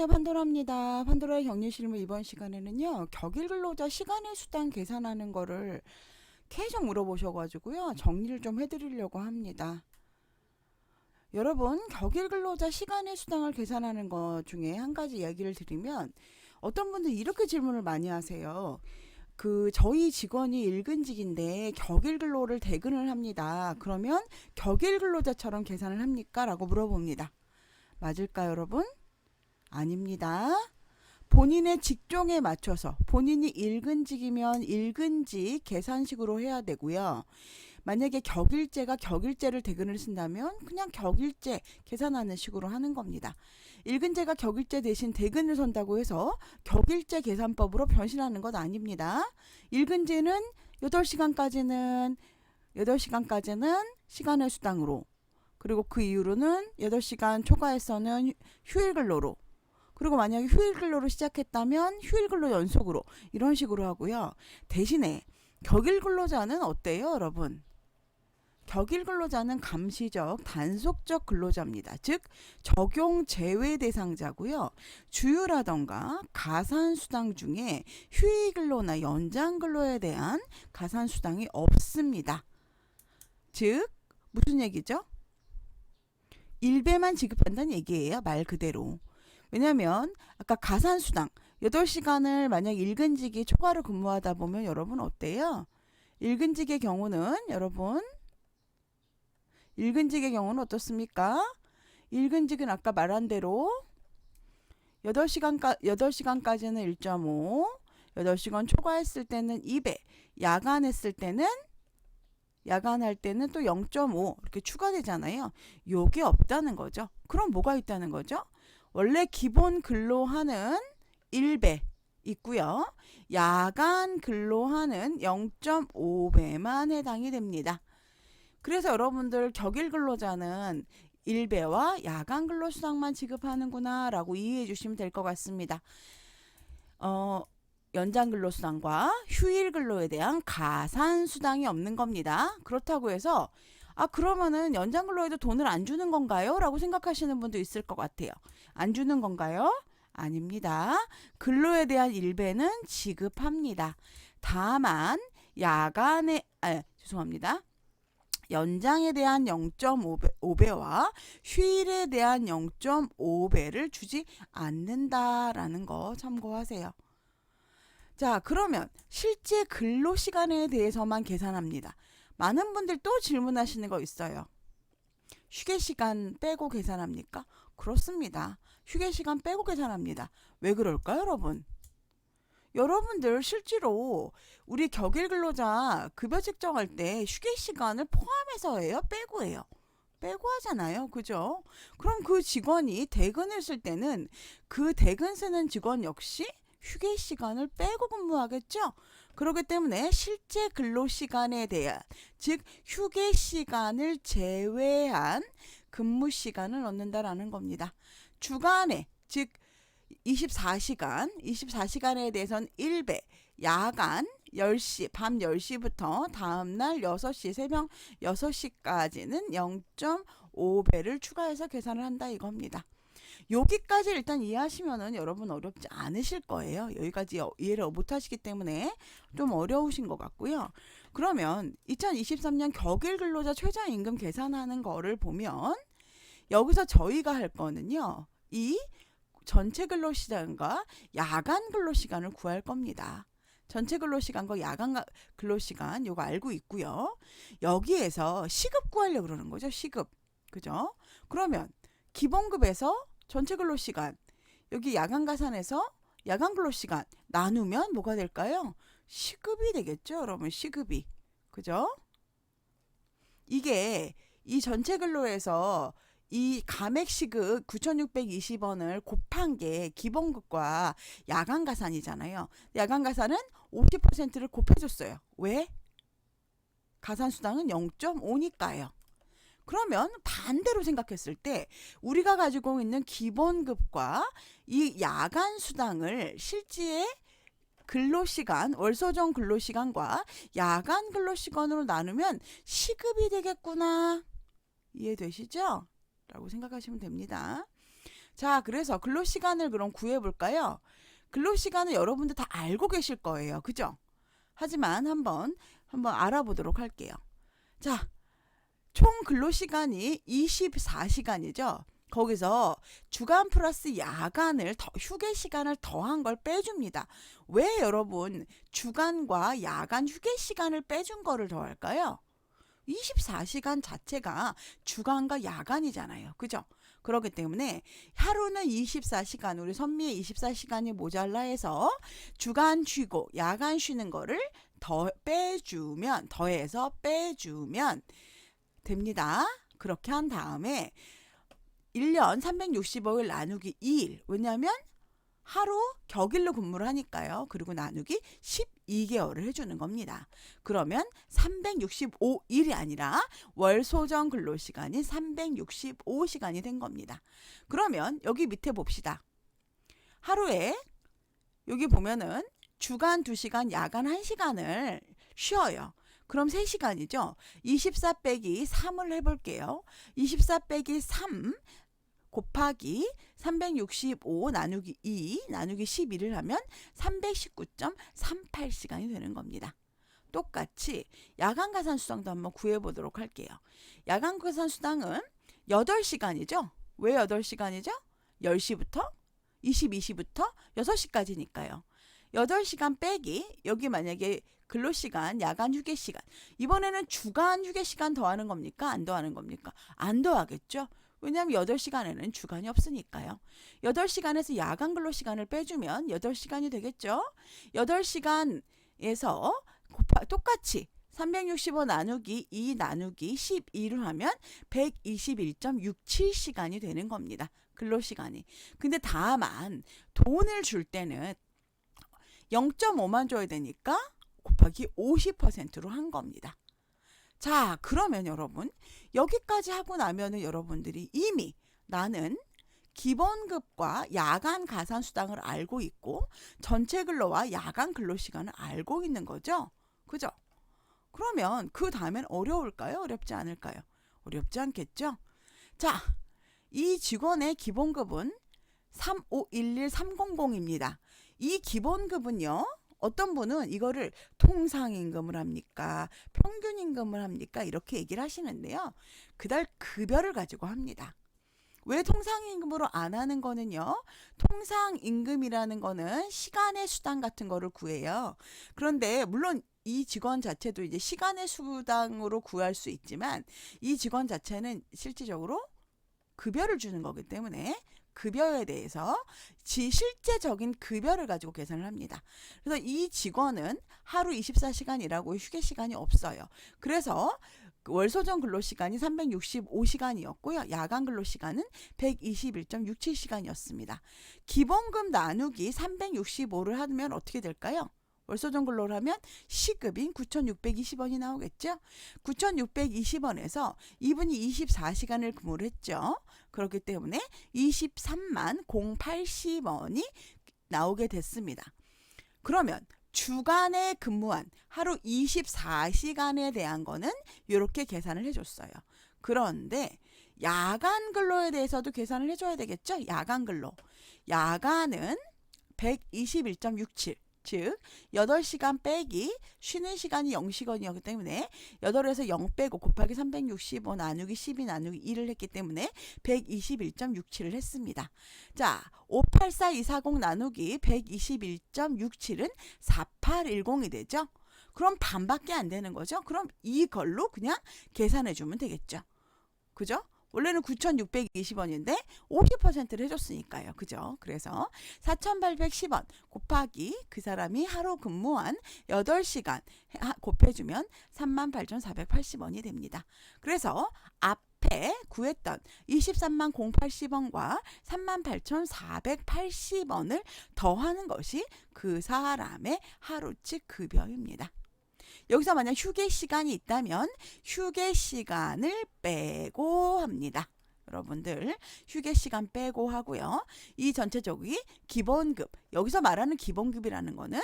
안녕하세요 판도라입니다. 판도라의 격리 실무 이번 시간에는요 격일 근로자 시간의 수당 계산하는 거를 계속 물어보셔가지고요 정리를 좀 해드리려고 합니다. 여러분 격일 근로자 시간의 수당을 계산하는 것 중에 한 가지 이야기를 드리면 어떤 분들 이렇게 질문을 많이 하세요. 그 저희 직원이 일근직인데 격일 근로를 대근을 합니다. 그러면 격일 근로자처럼 계산을 합니까? 라고 물어봅니다. 맞을까요, 여러분? 아닙니다. 본인의 직종에 맞춰서 본인이 일근직이면 일근직 계산식으로 해야 되고요. 만약에 격일제가 격일제를 대근을 쓴다면 그냥 격일제 계산하는 식으로 하는 겁니다. 일근제가 격일제 대신 대근을 선다고 해서 격일제 계산법으로 변신하는 것 아닙니다. 일근제는 8시간까지는 8시간까지는 시간의 수당으로 그리고 그 이후로는 8시간 초과해서는 휴일 근로로 그리고 만약에 휴일 근로로 시작했다면 휴일 근로 연속으로 이런 식으로 하고요. 대신에 격일 근로자는 어때요, 여러분? 격일 근로자는 감시적, 단속적 근로자입니다. 즉 적용 제외 대상자고요. 주유라던가 가산 수당 중에 휴일 근로나 연장 근로에 대한 가산 수당이 없습니다. 즉 무슨 얘기죠? 일배만 지급한다는 얘기예요. 말 그대로. 왜냐면 아까 가산수당 8시간을 만약 일근직이 초과로 근무하다 보면 여러분 어때요? 일근직의 경우는 여러분 일근직의 경우는 어떻습니까? 일근직은 아까 말한 대로 8시간까 8시간까지는 1.5, 8시간 초과했을 때는 2배, 야간했을 때는 야간할 때는 또 0.5 이렇게 추가되잖아요. 요게 없다는 거죠. 그럼 뭐가 있다는 거죠? 원래 기본 근로하는 1배 있고요. 야간 근로하는 0.5배만 해당이 됩니다. 그래서 여러분들 격일 근로자는 1배와 야간 근로 수당만 지급하는구나 라고 이해해 주시면 될 것 같습니다. 어, 연장 근로 수당과 휴일 근로에 대한 가산 수당이 없는 겁니다. 그렇다고 해서 아 그러면은 연장 근로에도 돈을 안 주는 건가요? 라고 생각하시는 분도 있을 것 같아요. 안 주는 건가요? 아닙니다. 근로에 대한 일배는 지급합니다. 다만 야간에 아 죄송합니다. 연장에 대한 0.5배와 휴일에 대한 0.5배를 주지 않는다라는 거 참고하세요. 자, 그러면 실제 근로 시간에 대해서만 계산합니다. 많은 분들 또 질문하시는 거 있어요. 휴게 시간 빼고 계산합니까? 그렇습니다. 휴게 시간 빼고 계산합니다. 왜 그럴까요, 여러분? 여러분들 실제로 우리 격일 근로자 급여 책정할 때 휴게 시간을 포함해서 해요? 빼고 해요? 빼고 하잖아요. 그죠? 그럼 그 직원이 퇴근했을 때는 그 퇴근 쓰는 직원 역시 휴게 시간을 빼고 근무하겠죠? 그렇기 때문에 실제 근로 시간에 대한 즉 휴게 시간을 제외한 근무 시간을 얻는다라는 겁니다. 주간에 즉 24시간, 24시간에 대해서는 1배, 야간 10시, 밤 10시부터 다음날 6시, 새벽 6시까지는 0.5배를 추가해서 계산을 한다 이겁니다. 여기까지 일단 이해하시면은 여러분 어렵지 않으실 거예요. 여기까지 어- 이해를 못 하시기 때문에 좀 어려우신 것 같고요. 그러면 2023년 격일 근로자 최저 임금 계산하는 거를 보면 여기서 저희가 할 거는요. 이 전체 근로 시간과 야간 근로 시간을 구할 겁니다. 전체 근로 시간과 야간 가- 근로 시간 요거 알고 있고요. 여기에서 시급 구하려고 그러는 거죠. 시급. 그죠? 그러면 기본급에서 전체 근로 시간 여기 야간 가산에서 야간 근로 시간 나누면 뭐가 될까요? 시급이 되겠죠, 여러분. 시급이. 그죠? 이게 이 전체 근로에서 이 감액 시급 9,620원을 곱한 게 기본급과 야간 가산이잖아요. 야간 가산은 50%를 곱해줬어요. 왜? 가산 수당은 0.5니까요. 그러면 반대로 생각했을 때 우리가 가지고 있는 기본급과 이 야간 수당을 실제 근로시간, 월소정 근로시간과 야간 근로시간으로 나누면 시급이 되겠구나. 이해되시죠? 라고 생각하시면 됩니다. 자, 그래서 근로 시간을 그럼 구해 볼까요? 근로 시간은 여러분들 다 알고 계실 거예요. 그죠? 하지만 한번 한번 알아보도록 할게요. 자, 총 근로 시간이 24시간이죠. 거기서 주간 플러스 야간을 더, 휴게 시간을 더한 걸 빼줍니다. 왜 여러분 주간과 야간 휴게 시간을 빼준 거를 더할까요? 24시간 자체가 주간과 야간이잖아요. 그죠? 그렇기 때문에 하루는 24시간, 우리 선미의 24시간이 모자라 해서 주간 쉬고 야간 쉬는 거를 더 빼주면, 더해서 빼주면 됩니다. 그렇게 한 다음에 1년 365일 나누기 2일. 왜냐하면 하루 격일로 근무를 하니까요. 그리고 나누기 12개월을 해주는 겁니다. 그러면 365일이 아니라 월 소정 근로 시간이 365시간이 된 겁니다. 그러면 여기 밑에 봅시다. 하루에 여기 보면은 주간 2시간, 야간 1시간을 쉬어요. 그럼 3시간이죠. 24 빼기 3을 해볼게요. 24 빼기 3 곱하기 365 나누기 2 나누기 12를 하면 319.38시간이 되는 겁니다. 똑같이 야간 가산 수당도 한번 구해 보도록 할게요. 야간 가산 수당은 8시간이죠. 왜 8시간이죠? 10시부터 22시부터 6시까지니까요. 8시간 빼기 여기 만약에 근로시간, 야간 휴게시간 이번에는 주간 휴게시간 더하는 겁니까? 안 더하는 겁니까? 안 더하겠죠. 왜냐하면 8시간에는 주간이 없으니까요. 8시간에서 야간 근로시간을 빼주면 8시간이 되겠죠. 8시간에서 곱하, 똑같이 365 나누기 2 나누기 12를 하면 121.67시간이 되는 겁니다. 근로시간이. 근데 다만 돈을 줄 때는 0.5만 줘야 되니까 곱하기 50%로 한 겁니다. 자, 그러면 여러분, 여기까지 하고 나면은 여러분들이 이미 나는 기본급과 야간 가산 수당을 알고 있고 전체 근로와 야간 근로 시간을 알고 있는 거죠. 그죠? 그러면 그 다음엔 어려울까요? 어렵지 않을까요? 어렵지 않겠죠? 자, 이 직원의 기본급은 3511300입니다. 이 기본급은요. 어떤 분은 이거를 통상임금을 합니까? 평균임금을 합니까? 이렇게 얘기를 하시는데요. 그달 급여를 가지고 합니다. 왜 통상임금으로 안 하는 거는요? 통상임금이라는 거는 시간의 수당 같은 거를 구해요. 그런데 물론 이 직원 자체도 이제 시간의 수당으로 구할 수 있지만 이 직원 자체는 실질적으로 급여를 주는 거기 때문에 급여에 대해서 지 실제적인 급여를 가지고 계산을 합니다. 그래서 이 직원은 하루 24시간 일하고 휴게 시간이 없어요. 그래서 월소정 근로 시간이 365시간이었고요. 야간 근로 시간은 121.67시간이었습니다. 기본급 나누기 365를 하면 어떻게 될까요? 월소정 근로를 하면 시급인 9,620원이 나오겠죠? 9,620원에서 이분이 24시간을 근무를 했죠. 그렇기 때문에 23만 080원이 나오게 됐습니다. 그러면 주간에 근무한 하루 24시간에 대한 거는 이렇게 계산을 해줬어요. 그런데 야간 근로에 대해서도 계산을 해줘야 되겠죠? 야간 근로. 야간은 121.67. 즉 8시간 빼기 쉬는 시간이 0시간이었기 때문에 8에서 0 빼고 곱하기 365 나누기 12 나누기 1을 했기 때문에 121.67을 했습니다. 자, 584240 나누기 121.67은 4810이 되죠. 그럼 반밖에 안 되는 거죠. 그럼 이걸로 그냥 계산해 주면 되겠죠. 그죠? 원래는 9,620원인데 50%를 해줬으니까요. 그죠? 그래서 4,810원 곱하기 그 사람이 하루 근무한 8시간 곱해주면 38,480원이 됩니다. 그래서 앞에 구했던 23만 080원과 38,480원을 더하는 것이 그 사람의 하루치 급여입니다. 여기서 만약 휴게 시간이 있다면 휴게 시간을 빼고 합니다. 여러분들 휴게 시간 빼고 하고요. 이 전체적이 기본급. 여기서 말하는 기본급이라는 거는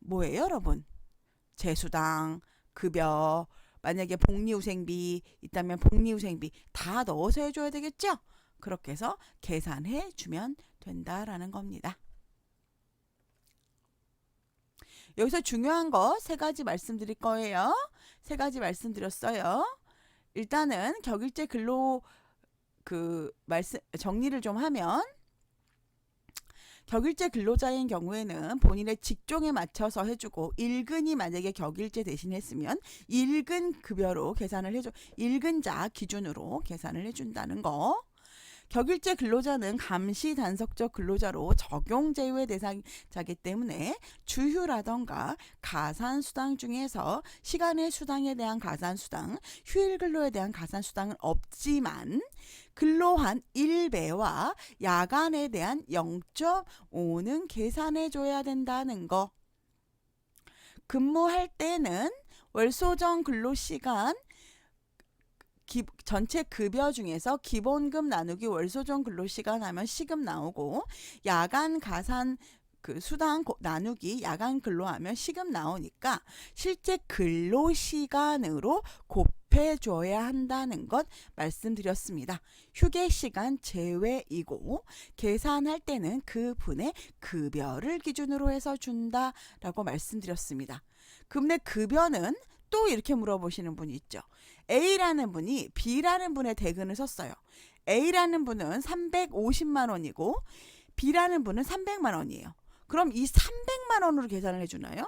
뭐예요, 여러분? 재수당, 급여, 만약에 복리후생비 있다면 복리후생비 다 넣어서 해줘야 되겠죠? 그렇게 해서 계산해 주면 된다라는 겁니다. 여기서 중요한 거 세 가지 말씀드릴 거예요. 세 가지 말씀드렸어요. 일단은 격일제 근로 그 말씀 정리를 좀 하면 격일제 근로자인 경우에는 본인의 직종에 맞춰서 해주고 일근이 만약에 격일제 대신 했으면 일근 급여로 계산을 해줘 일근자 기준으로 계산을 해준다는 거. 격일제 근로자는 감시 단속적 근로자로 적용 제외 대상자기 때문에 주휴라던가 가산 수당 중에서 시간의 수당에 대한 가산 수당, 휴일 근로에 대한 가산 수당은 없지만 근로한 일배와 야간에 대한 0.5는 계산해 줘야 된다는 거. 근무할 때는 월소정 근로 시간 기, 전체 급여 중에서 기본급 나누기 월소정 근로시간 하면 시급 나오고 야간 가산 그 수당 고- 나누기 야간 근로하면 시급 나오니까 실제 근로 시간으로 곱해 줘야 한다는 것 말씀드렸습니다. 휴게 시간 제외이고 계산할 때는 그 분의 급여를 기준으로 해서 준다라고 말씀드렸습니다. 근데 급여는 또 이렇게 물어보시는 분이 있죠. A라는 분이 B라는 분의 대근을 썼어요. A라는 분은 350만 원이고 B라는 분은 300만 원이에요. 그럼 이 300만 원으로 계산을 해주나요?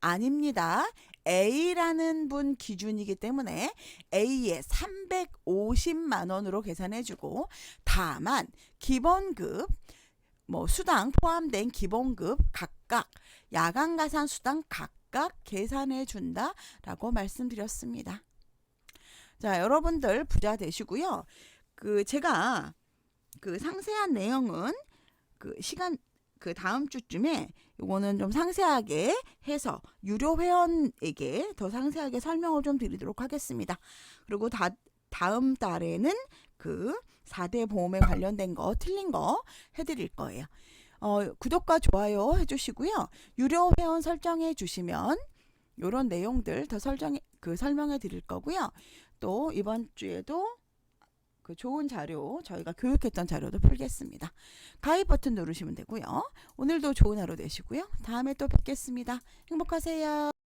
아닙니다. A라는 분 기준이기 때문에 A의 350만 원으로 계산해주고 다만 기본급 뭐 수당 포함된 기본급 각각 야간 가산 수당 각각 계산해 준다라고 말씀드렸습니다. 자, 여러분들 부자 되시고요. 그 제가 그 상세한 내용은 그 시간 그 다음 주쯤에 요거는 좀 상세하게 해서 유료 회원에게 더 상세하게 설명을 좀 드리도록 하겠습니다. 그리고 다 다음 달에는 그 4대 보험에 관련된 거 틀린 거 해드릴 거예요. 어, 구독과 좋아요 해주시고요. 유료 회원 설정해 주시면 요런 내용들 더 설정해 그 설명해 드릴 거고요. 또 이번 주에도 그 좋은 자료 저희가 교육했던 자료도 풀겠습니다. 가입 버튼 누르시면 되고요. 오늘도 좋은 하루 되시고요. 다음에 또 뵙겠습니다. 행복하세요.